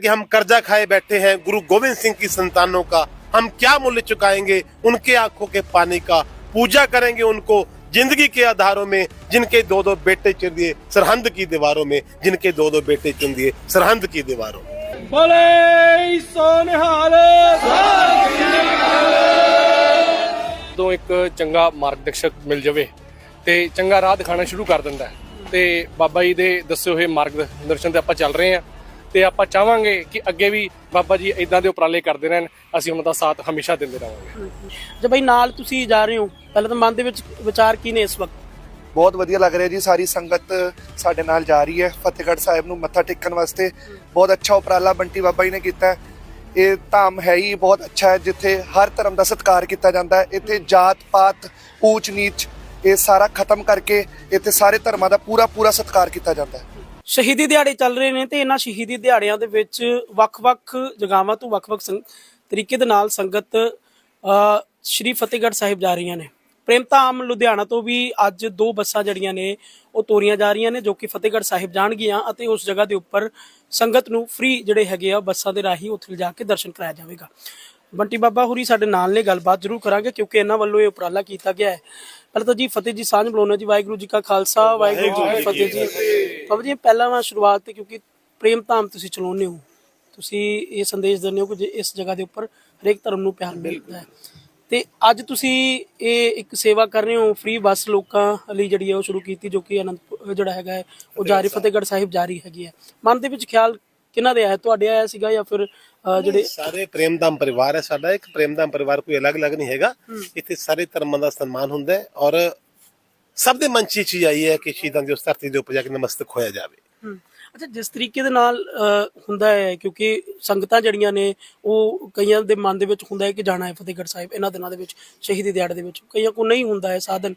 कि हम कर्जा खाए बैठे हैं गुरु गोविंद सिंह की संतानों का हम क्या मूल्य चुकाएंगे उनके आंखों के पानी का पूजा करेंगे उनको जिंदगी के आधारों में जिनके दो दो बेटे चुन दिए सरहंद की दीवारों में जिनके दो दो बेटे चुन दिए सरहंद की दीवारों में ਬੋਲੇ ਸੋ ਨਿਹਾਲ ਜਦੋਂ ਇੱਕ ਚੰਗਾ ਮਾਰਗਦਰਸ਼ਕ ਮਿਲ ਜਾਵੇ ਤੇ ਚੰਗਾ ਰਾਹ ਦਿਖਾਣਾ ਸ਼ੁਰੂ ਕਰ ਦਿੰਦਾ ਹੈ ਤੇ ਬਾਬਾ ਜੀ ਦੇ ਦੱਸੇ ਹੋਏ ਮਾਰਗਦਰਸ਼ਨ ਤੇ ਆਪਾਂ ਚੱਲ ਰਹੇ ਹਾਂ ਤੇ ਆਪਾਂ ਚਾਹਾਂਗੇ ਕਿ ਅੱਗੇ ਵੀ ਬਾਬਾ ਜੀ ਇਦਾਂ ਦੇ ਉਪਰਾਲੇ ਕਰਦੇ ਰਹਿਣ ਅਸੀਂ ਉਹਨਾਂ ਦਾ ਸਾਥ ਹਮੇਸ਼ਾ ਦਿੰਦੇ ਰਹਾਂਗੇ। ਜੇ ਬਈ ਨਾਲ ਤੁਸੀਂ ਜਾ ਰਹੇ ਹੋ ਪਹਿਲਾਂ ਤਾਂ ਮਨ ਦੇ ਵਿੱਚ ਵਿਚਾਰ ਕੀ ਨੇ ਇਸ ਵਕਤ? ਬਹੁਤ ਵਧੀਆ ਲੱਗ ਰਿਹਾ ਜੀ ਸਾਰੀ ਸੰਗਤ ਸਾਡੇ ਨਾਲ ਜਾ ਰਹੀ ਹੈ ਫਤਿਹਗੜ੍ਹ ਸਾਹਿਬ ਨੂੰ ਮੱਥਾ ਟੇਕਣ ਵਾਸਤੇ। ਬਹੁਤ ਅੱਛਾ ਉਪਰਾਲਾ ਬੰਟੀ ਬਾਬਾ ਜੀ ਨੇ ਕੀਤਾ ਹੈ। ਇਹ ਧਾਮ ਹੈ ਹੀ ਬਹੁਤ ਅੱਛਾ ਹੈ ਜਿੱਥੇ ਹਰ ਧਰਮ ਦਾ ਸਤਿਕਾਰ ਕੀਤਾ ਜਾਂਦਾ ਹੈ। ਇੱਥੇ ਜਾਤ ਪਾਤ ਊਚ ਨੀਚ ਇਹ ਸਾਰਾ ਖਤਮ ਕਰਕੇ ਇੱਥੇ ਸਾਰੇ ਧਰਮਾਂ ਦਾ ਪੂਰਾ ਪੂਰਾ ਸਤਿਕਾਰ ਕੀਤਾ ਜਾਂਦਾ ਹੈ। ਸ਼ਹੀਦੀ ਦਿਹਾੜੇ ਚੱਲ ਰਹੇ ਨੇ ਤੇ ਇਹਨਾਂ ਸ਼ਹੀਦੀ ਦਿਹਾੜਿਆਂ ਦੇ ਵਿੱਚ ਵੱਖ-ਵੱਖ ਜਗਾਵਾਂ ਤੋਂ ਵੱਖ-ਵੱਖ ਤਰੀਕੇ ਦੇ ਨਾਲ ਸੰਗਤ ਸ਼੍ਰੀ ਫਤਿਹਗੜ੍ਹ ਸਾਹਿਬ ਜਾ ਰਹੀਆਂ ਨੇ। ਪ੍ਰੇਮ ਧਾਮ ਲੁਧਿਆਣਾ ਤੋਂ ਵੀ ਅੱਜ ਦੋ ਬੱਸਾਂ ਜਿਹੜੀਆਂ ਨੇ, ਉਹ ਤੋਰੀਆਂ ਜਾ ਰਹੀਆਂ ਨੇ ਜੋ ਕਿ ਫਤਿਹਗੜ੍ਹ ਸਾਹਿਬ ਜਾਣਗੀਆਂ ਅਤੇ ਉਸ ਜਗ੍ਹਾ ਦੇ ਉੱਪਰ ਸੰਗਤ ਨੂੰ ਫ੍ਰੀ ਜਿਹੜੇ ਹੈਗੇ ਆ ਬੱਸਾਂ ਦੇ ਰਾਹੀਂ ਉੱਥੇ ਲਿਜਾ ਕੇ ਦਰਸ਼ਨ ਕਰਾਇਆ ਜਾਵੇਗਾ। ਬੰਟੀ ਬਾਬਾ ਹੁਰੀ ਸਾਡੇ ਨਾਲ ਨੇ ਗੱਲਬਾਤ ਜ਼ਰੂਰ ਕਰਾਂਗੇ ਕਿਉਂਕਿ ਇਹਨਾਂ ਵੱਲੋਂ ਇਹ ਉਪਰਾਲਾ ਕੀਤਾ ਗਿਆ ਹੈ। ਪਹਿਲਾਂ ਤਾਂ ਜੀ ਫਤਿਹ ਜੀ ਸਾਂਝ ਬੁਲਾਉਣਾ ਜੀ ਵਾਹਿਗੁਰੂ ਜੀ ਕਾ ਖਾਲਸਾ ਵਾਹਿਗੁਰੂ ਜੀ ਕੀ ਫਤਿਹ ਜੀ। ਬਾਬਾ ਜੀ ਪਹਿਲਾਂ ਮੈਂ ਸ਼ੁਰੂਆਤ ਤੇ ਕਿਉਂਕਿ ਪ੍ਰੇਮ ਧਾਮ ਤੁਸੀਂ ਚਲਾਉਂਦੇ ਹੋ। ਤੁਸੀਂ ਇਹ ਸੰਦੇਸ਼ ਦਿੰਦੇ ਹੋ ਕਿ ਇਸ ਜਗ੍ਹਾ ਦੇ ਉੱਪਰ ਹਰੇਕ ਧਰਮ ਨੂੰ ਪਿਆਰ ਮਿਲਦਾ ਹੈ। ਤੇ ਅੱਜ ਤੁਸੀਂ ਇਹ ਇੱਕ ਸੇਵਾ ਕਰ ਰਹੇ ਹੋ ਫ੍ਰੀ ਬੱਸ ਲੋਕਾਂ ਲਈ ਜਿਹੜੀ ਹੈ ਉਹ ਸ਼ੁਰੂ ਕੀਤੀ ਜੋ ਕਿ ਅਨੰਦ ਜਿਹੜਾ ਹੈਗਾ ਉਹ ਜਾਰੀ ਫਤਿਹਗੜ੍ਹ ਸਾਹਿਬ ਜਾਰੀ ਹੈਗੀ ਹੈ। ਮਨ ਦੇ ਵਿੱਚ ਖਿਆਲ ਕਿਹਨਾਂ ਦੇ ਆਇਆ ਤੁਹਾਡੇ ਆਇਆ ਸੀਗਾ ਜਾਂ ਫਿਰ ਜਿਹੜੇ ਸਾਰੇ ਪ੍ਰੇਮਧਾਮ ਪਰਿਵਾਰ ਹੈ ਸਾਡਾ। ਇੱਕ ਪ੍ਰੇਮਧਾਮ ਪਰਿਵਾਰ ਕੋਈ ਅਲੱਗ-ਅਲੱਗ ਨਹੀਂ ਹੈਗਾ। ਇੱਥੇ ਸਾਰੇ ਧਰਮਾਂ ਦਾ ਸਨਮਾਨ ਹੁੰਦਾ ਹੈ ਔਰ ਸਭ ਦੇ ਮਨ 'ਚ ਇਹ ਚੀਜ਼ ਆਈ ਹੈ ਕਿ ਸ਼ਹੀਦਾਂ ਦੀ ਉਸ ਧਰਤੀ ਦੇ ਉੱਪਰ ਜਾ ਕੇ ਨਮਸਤਕ ਹੋਇਆ ਜਾਵੇ। ਹਮ, ਅੱਛਾ ਜਿਸ ਤਰੀਕੇ ਦੇ ਨਾਲ ਹੁੰਦਾ ਹੈ ਕਿਉਂਕਿ ਸੰਗਤਾਂ ਜਿਹੜੀਆਂ ਨੇ ਉਹ ਕਈਆਂ ਦੇ ਮਨ ਦੇ ਵਿੱਚ ਹੁੰਦਾ ਹੈ ਕਿ ਜਾਣਾ ਹੈ ਫਤਿਹਗੜ੍ਹ ਸਾਹਿਬ ਇਹਨਾਂ ਦਿਨਾਂ ਦੇ ਵਿੱਚ ਸ਼ਹੀਦੀ ਦਿਹਾੜੇ ਦੇ ਵਿੱਚ। ਕਈਆਂ ਕੋ ਨਹੀਂ ਹੁੰਦਾ ਹੈ ਸਾਧਨ।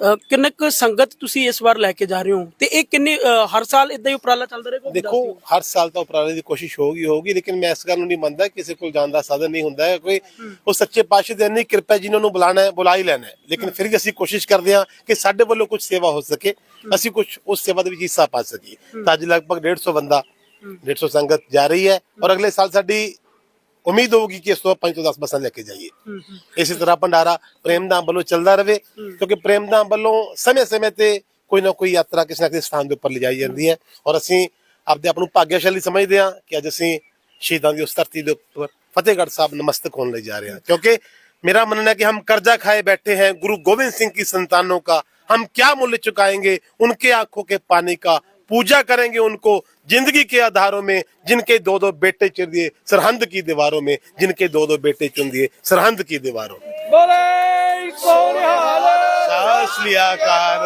ਕਿੰਨੇ ਕੁ ਸੰਗਤ ਤੁਸੀਂ ਇਸ ਵਾਰ ਲੈ ਕੇ ਜਾ ਰਹੇ ਹੋ? ਤੇ ਇਹ ਕਿੰਨੇ ਹਰ ਸਾਲ ਇਦਾਂ ਹੀ ਉਪਰਾਲਾ ਚੱਲਦਾ ਰਹੇਗਾ? ਦੇਖੋ। ਹਰ ਸਾਲ ਤਾਂ ਉਪਰਾਲੇ ਦੀ ਕੋਸ਼ਿਸ਼ ਹੋਗੀ ਹੋਗੀ ਲੇਕਿਨ ਮੈਂ ਇਸ ਗੱਲ ਨੂੰ ਨਹੀਂ ਮੰਨਦਾ ਕਿਸੇ ਕੋਲ ਜਾਣ ਦਾ ਸਾਧਨ ਨਹੀਂ ਹੁੰਦਾ ਹੈ। ਕੋਈ ਉਹ ਸੱਚੇ ਪਾਤਸ਼ਾਹ ਦੀ ਇੰਨੀ ਕਿਰਪਾ ਜਿਨ੍ਹਾਂ ਨੂੰ ਬੁਲਾਣਾ ਹੈ ਬੁਲਾ ਹੀ ਲੈਣਾ ਹੈ। ਲੇਕਿਨ ਫਿਰ ਵੀ ਅਸੀਂ ਕੋਸ਼ਿਸ਼ ਕਰਦੇ ਹਾਂ ਕਿ ਸਾਡੇ ਵੱਲੋਂ ਕੁਝ ਸੇਵਾ ਹੋ ਸਕੇ। ਅਸੀਂ ਕੁਝ ਉਸ ਸੇਵਾ ਦੇ ਵਿੱਚ ਹਿੱਸਾ ਪਾ ਸਕੀਏ। ਤਾਂ ਅੱਜ ਲਗਭਗ 150 ਬੰਦਾ 150 ਸੰਗਤ ਜਾ ਰਹੀ ਹੈ। ਔਰ ਅਗਲੇ ਸਾਲ ਸਾਡੀ ਉਮੀਦ ਹੋਊਗੀ ਕਿ ਇਸ ਤੋਂ 5 ਤੋਂ 10 ਬੱਸਾਂ ਲੈ ਕੇ ਜਾਈਏ ਹਮ, ਹਮ, ਇਸੇ ਤਰ੍ਹਾਂ ਭੰਡਾਰਾ ਪ੍ਰੇਮਧਾਮ ਵੱਲੋਂ ਚੱਲਦਾ ਰਹੇ ਕਿਉਂਕਿ ਪ੍ਰੇਮਧਾਮ ਵੱਲੋਂ ਸਮੇਂ-ਸਮੇਂ ਤੇ ਕੋਈ ਨਾ ਕੋਈ ਯਾਤਰਾ ਕਿਸੇ ਨਾ ਕਿਸੇ ਸਥਾਨ ਦੇ ਉੱਪਰ ਲਿਜਾਈ ਜਾਂਦੀ ਹੈ ਔਰ ਅਸੀਂ ਆਪਦੇ ਆਪ ਨੂੰ ਭਾਗਿਆਸ਼ਾਲੀ ਸਮਝਦੇ ਹਾਂ ਕਿ ਅੱਜ ਅਸੀਂ ਸ਼ਹੀਦਾਂ ਦੀ ਉਸ ਧਰਤੀ ਦੇ ਉੱਪਰ ਫਤਿਹਗੜ੍ਹ ਸਾਹਿਬ ਨਮਸਤਕ ਹੋਣ ਲਈ ਜਾ ਰਹੇ ਹਾਂ क्योंकि मेरा मानना है कि हम कर्जा खाए बैठे हैं गुरु गोविंद सिंह की संतानों का हम क्या मूल्य चुकाएंगे उनके आंखों के पानी का पूजा करेंगे उनको जिंदगी के आधारों में जिनके दो दो बेटे चुन दिए सरहंद की दीवारों में जिनके दो दो बेटे चुन दिए सरहंद की दीवारों में ਬੋਲੇ ਸੋ ਨਿਹਾਲ ਸਤਿ ਸ਼੍ਰੀ ਅਕਾਲ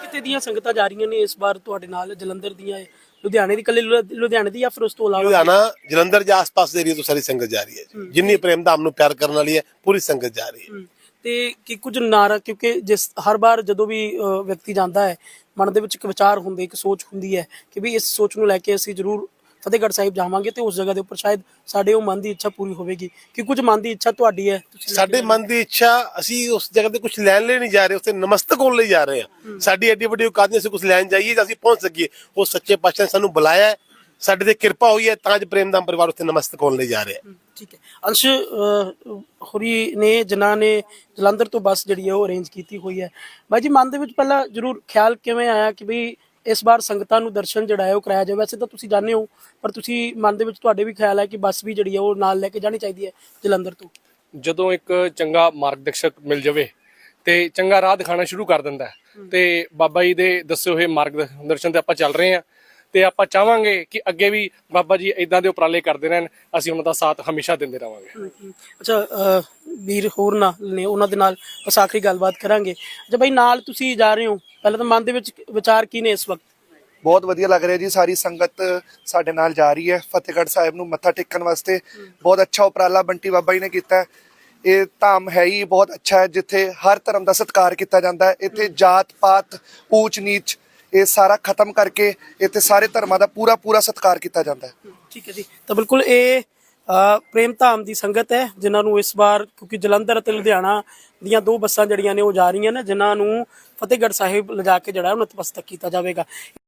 ਕਿਤੇ ਦੀਆਂ ਸੰਗਤਾਂ ਜਾ ਰਹੀਆਂ ਨੇ ਇਸ ਵਾਰ ਤੁਹਾਡੇ ਨਾਲ ਜਲੰਧਰ ਦੀਆਂ ਹੈ, ਲੁਧਿਆਣੇ ਦੀ ਕੱਲੇ ਲੁਧਿਆਣੇ ਦੀ ਜਾਂ ਫਿਰ ਉਸ ਤੋਂ ਇਲਾਵਾ ਲੁਧਿਆਣਾ ਜਲੰਧਰ ਦੇ ਆਸ-ਪਾਸ ਦੇ ਏਰੀਆ ਤੋਂ ਸਾਰੀ ਸੰਗਤ ਜਾ ਰਹੀ ਹੈ ਜੀ ਜਿੰਨੀ ਪ੍ਰੇਮ ਧਾਮ ਨੂੰ ਪਿਆਰ ਕਰਨ ਵਾਲੀ ਹੈ ਪੂਰੀ ਸੰਗਤ ਜਾ ਰਹੀ ਹੈ ਹਮ, ਤੇ ਕਿ ਕੁਝ ਨਾਰਾ ਕਿਉਂਕਿ ਜਿਸ ਹਰ ਵਾਰ ਜਦੋਂ ਵੀ ਵਿਅਕਤੀ ਜਾਂਦਾ ਹੈ ਮਨ ਦੇ ਵਿੱਚ ਇੱਕ ਵਿਚਾਰ ਹੁੰਦੇ ਇੱਕ ਸੋਚ ਹੁੰਦੀ ਹੈ ਕਿ ਵੀ ਇਸ ਸੋਚ ਨੂੰ ਲੈ ਕੇ ਅਸੀਂ ਜ਼ਰੂਰ ਫਤਿਹਗੜ੍ਹ ਸਾਹਿਬ ਜਾਵਾਂਗੇ ਤੇ ਉਸ ਜਗ੍ਹਾ ਦੇ ਉੱਪਰ ਸ਼ਾਇਦ ਸਾਡੇ ਉਹ ਮਨ ਦੀ ਇੱਛਾ ਪੂਰੀ ਹੋਵੇਗੀ। ਕਿ ਕੁਝ ਮਨ ਦੀ ਇੱਛਾ ਤੁਹਾਡੀ ਹੈ ਸਾਡੇ ਮਨ ਦੀ ਇੱਛਾ ਅਸੀਂ ਉਸ ਜਗ੍ਹਾ ਤੇ ਕੁਝ ਲੈਣ ਲਈ ਨਹੀਂ ਜਾ ਰਹੇ ਉੱਥੇ ਨਮਸਤਕ ਹੋਣ ਲਈ ਜਾ ਰਹੇ ਹਾਂ। ਸਾਡੀ ਐਡੀ ਵੱਡੀ ਔਕਾਤ ਨਹੀਂ ਅਸੀਂ ਕੁਝ ਲੈਣ ਜਾਈਏ ਤਾਂ ਅਸੀਂ ਪਹੁੰਚ ਸਕੀਏ। ਉਹ ਸੱਚੇ ਪਾਤਸ਼ਾਹ ਨੇ ਸਾਨੂੰ ਬੁਲਾਇਆ ਹੈ। ਸਾਡੇ ਤੇ ਕਿਰਪਾ ਹੋਈ ਹੈ ਤਾਂ ਅੱਜ ਪ੍ਰੇਮਦਾਮ ਪਰਿਵਾਰ ਉੱਥੇ ਨਮਸਤਕ ਹੋਣ ਲਈ ਜਾ ਰਿਹਾ ਹੈ। ਠੀਕ ਹੈ। ਅੰਸ਼ ਹੋਰੀ ਨੇ ਜਿਨ੍ਹਾਂ ਨੇ ਜਲੰਧਰ ਤੋਂ ਬੱਸ ਜਿਹੜੀ ਹੈ ਉਹ ਅਰੇਂਜ ਕੀਤੀ ਹੋਈ ਹੈ। ਬਾਈ ਜੀ ਮਨ ਦੇ ਵਿੱਚ ਪਹਿਲਾਂ ਜ਼ਰੂਰ ਖਿਆਲ ਕਿਵੇਂ ਆਇਆ ਕਿ ਵੀ ਇਸ ਵਾਰ ਸੰਗਤਾਂ ਨੂੰ ਦਰਸ਼ਨ ਜਿਹੜਾ ਹੈ ਉਹ ਕਰਾਇਆ ਜਾਵੇ? ਵੈਸੇ ਤਾਂ ਤੁਸੀਂ ਜਾਣਦੇ ਹੋ ਪਰ ਤੁਸੀਂ ਮਨ ਦੇ ਵਿੱਚ ਤੁਹਾਡੇ ਵੀ ਖਿਆਲ ਹੈ ਕਿ ਬੱਸ ਵੀ ਜਿਹੜੀ ਹੈ ਉਹ ਨਾਲ ਲੈ ਕੇ ਜਾਣੀ ਚਾਹੀਦੀ ਹੈ ਜਲੰਧਰ ਤੋਂ। ਜਦੋਂ ਇੱਕ ਚੰਗਾ ਮਾਰਗਦਰਸ਼ਕ ਮਿਲ ਜਾਵੇ ਤੇ ਚੰਗਾ ਰਾਹ ਦਿਖਾਣਾ ਸ਼ੁਰੂ ਕਰ ਦਿੰਦਾ ਹੈ। ਤੇ ਬਾਬਾ ਜੀ ਦੇ ਦੱਸੇ ਹੋਏ ਮਾਰਗਦਰਸ਼ਨ ਤੇ ਆਪਾਂ ਚੱਲ ਰਹੇ ਹਾਂ। ਤੇ ਆਪਾਂ ਚਾਹਾਂਗੇ ਕਿ ਅੱਗੇ ਵੀ ਬਾਬਾ ਜੀ ਇਦਾਂ ਦੇ ਉਪਰਾਲੇ ਕਰਦੇ ਰਹਿਣ ਅਸੀਂ ਉਹਨਾਂ ਦਾ ਸਾਥ ਹਮੇਸ਼ਾ ਦਿੰਦੇ ਰਹਾਂਗੇ। ਅੱਛਾ ਵੀਰ ਹੋਰ ਨਾਲ ਨੇ ਉਹਨਾਂ ਦੇ ਨਾਲ ਬਸ ਆਖਰੀ ਗੱਲਬਾਤ ਕਰਾਂਗੇ। ਅੱਛਾ ਬਾਈ ਨਾਲ ਤੁਸੀਂ ਜਾ ਰਹੇ ਹੋ। ਪਹਿਲਾਂ ਤਾਂ ਮਨ ਦੇ ਵਿੱਚ ਵਿਚਾਰ ਕੀ ਨੇ ਇਸ ਵਕਤ? ਬਹੁਤ ਵਧੀਆ ਲੱਗ ਰਿਹਾ ਜੀ ਸਾਰੀ ਸੰਗਤ ਸਾਡੇ ਨਾਲ ਜਾ ਰਹੀ ਹੈ ਫਤਿਹਗੜ੍ਹ ਸਾਹਿਬ ਨੂੰ ਮੱਥਾ ਟੇਕਣ ਵਾਸਤੇ। ਬਹੁਤ ਅੱਛਾ ਉਪਰਾਲਾ ਬੰਟੀ ਬਾਬਾ ਜੀ ਨੇ ਕੀਤਾ। ਹੈ ਇਹ ਧਾਮ ਹੈ ਹੀ ਬਹੁਤ ਅੱਛਾ ਹੈ ਜਿੱਥੇ ਹਰ ਧਰਮ ਦਾ ਸਤਿਕਾਰ ਕੀਤਾ ਜਾਂਦਾ ਹੈ। ਇੱਥੇ ਜਾਤ ਪਾਤ ਊਚ ਨੀਚ ਇਹ ਸਾਰਾ ਖਤਮ ਕਰਕੇ ਇੱਥੇ ਸਾਰੇ ਧਰਮਾਂ ਦਾ ਪੂਰਾ ਪੂਰਾ ਸਤਿਕਾਰ ਕੀਤਾ ਜਾਂਦਾ ਹੈ। ਠੀਕ ਹੈ ਜੀ। ਤਾਂ ਬਿਲਕੁਲ ਇਹ ਪ੍ਰੇਮ ਧਾਮ ਦੀ ਸੰਗਤ ਹੈ, ਜਿਨ੍ਹਾਂ ਨੂੰ ਇਸ ਵਾਰ ਕਿਉਂਕਿ ਜਲੰਧਰ ਅਤੇ ਲੁਧਿਆਣਾ ਦੀਆਂ ਦੋ ਬੱਸਾਂ ਜਿਹੜੀਆਂ ਨੇ ਉਹ ਜਾ ਰਹੀਆਂ ਨੇ, ਜਿਨ੍ਹਾਂ ਨੂੰ ਫਤਿਹਗੜ੍ਹ ਸਾਹਿਬ ਲਿਜਾ ਕੇ ਜਿਹੜਾ ਉਹ ਨਤਮਸਤਕ ਕੀਤਾ ਜਾਵੇਗਾ।